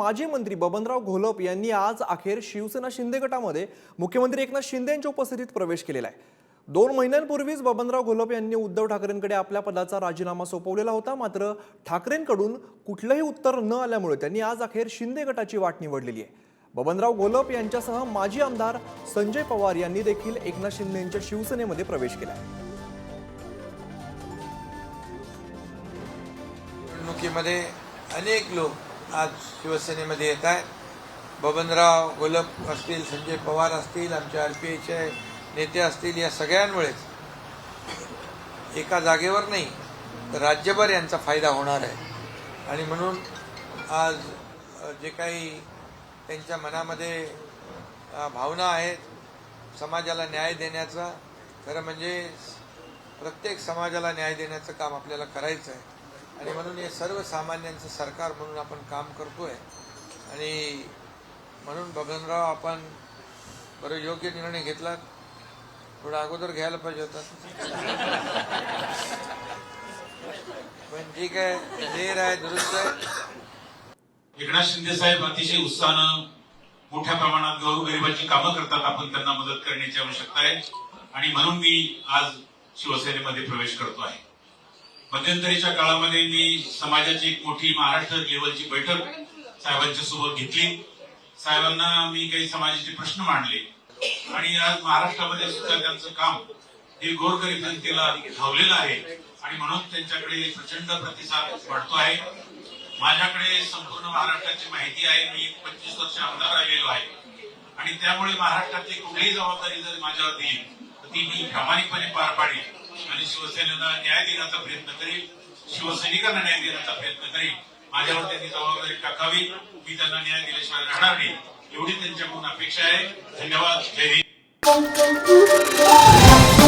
माजी मंत्री बबनराव घोलप यांनी आज अखेर शिवसेना शिंदे गटामध्ये मुख्यमंत्री एकनाथ शिंदे यांच्या उपस्थितीत प्रवेश केलेला आहे. दोन महिन्यांपूर्वीच बबनराव घोलप यांनी उद्धव ठाकरेंकडे आपल्या पदाचा राजीनामा सोपवलेला होता. मात्र ठाकरेंकडून कुठलंही उत्तर न आल्यामुळे त्यांनी आज अखेर शिंदे गटाची वाट निवडलेली आहे. बबनराव घोलप यांच्यासह माजी आमदार संजय पवार यांनी देखील एकनाथ शिंदे यांच्या शिवसेनेमध्ये प्रवेश केला आहे. निवडणुकीमध्ये अनेक लोक आज शिवसेनेमध्ये येत आहेत. बबनराव गोलप असतील संजय पवार असतील आमच्या आर पी आयचे नेते असतील या सगळ्यांमुळेच एका जागेवर नाही तर राज्यभर यांचा फायदा होणार आहे. आणि म्हणून आज जे काही त्यांच्या मनामध्ये भावना आहेत समाजाला न्याय देण्याचा खरं म्हणजे प्रत्येक समाजाला न्याय देण्याचं काम आपल्याला करायचं आहे. आणि म्हणून हे सर्वसामान्यांचं सरकार म्हणून आपण काम करतोय. आणि म्हणून बबनराव आपण बरं योग्य निर्णय घेतला. थोडा अगोदर घ्यायला पाहिजे होता. पण ठीक आहे देर आहे दुरुस्त आहे. एकनाथ शिंदे साहेब अतिशय उत्साहानं मोठ्या प्रमाणात गोरगरिबाची कामं करतात. आपण त्यांना मदत करण्याची आवश्यकता आहे. आणि म्हणून मी आज शिवसेनेमध्ये प्रवेश करतो आहे. मध्यंतरीच्या काळामध्ये मी समाजाची एक मोठी महाराष्ट्र लेवलची बैठक साहेबांच्या सोबत घेतली. साहेबांना मी काही समाजाचे प्रश्न मांडले. आणि आज महाराष्ट्रामध्ये सुद्धा त्यांचं काम हे गोरगरीब जनतेला धावलेलं आहे. आणि म्हणून त्यांच्याकडे प्रचंड प्रतिसाद वाढतो आहे. माझ्याकडे संपूर्ण महाराष्ट्राची माहिती आहे. मी पंचवीस वर्ष आमदार राहिलेलो आहे. आणि त्यामुळे महाराष्ट्रातली कुठलीही जबाबदारी जर माझ्यावर दिली तर ती मी प्रामाणिकपणे पार पाडेल आणि शिवसेनेला न्याय देण्याचा प्रयत्न करेल. शिवसैनिकांना न्याय देण्याचा प्रयत्न करेल. माझ्यावर त्यांनी जबाबदारी टाकावी. मी त्यांना न्याय दिल्याशिवाय राहणार नाही. एवढी त्यांच्याकडून अपेक्षा आहे. धन्यवाद. जय हिंद.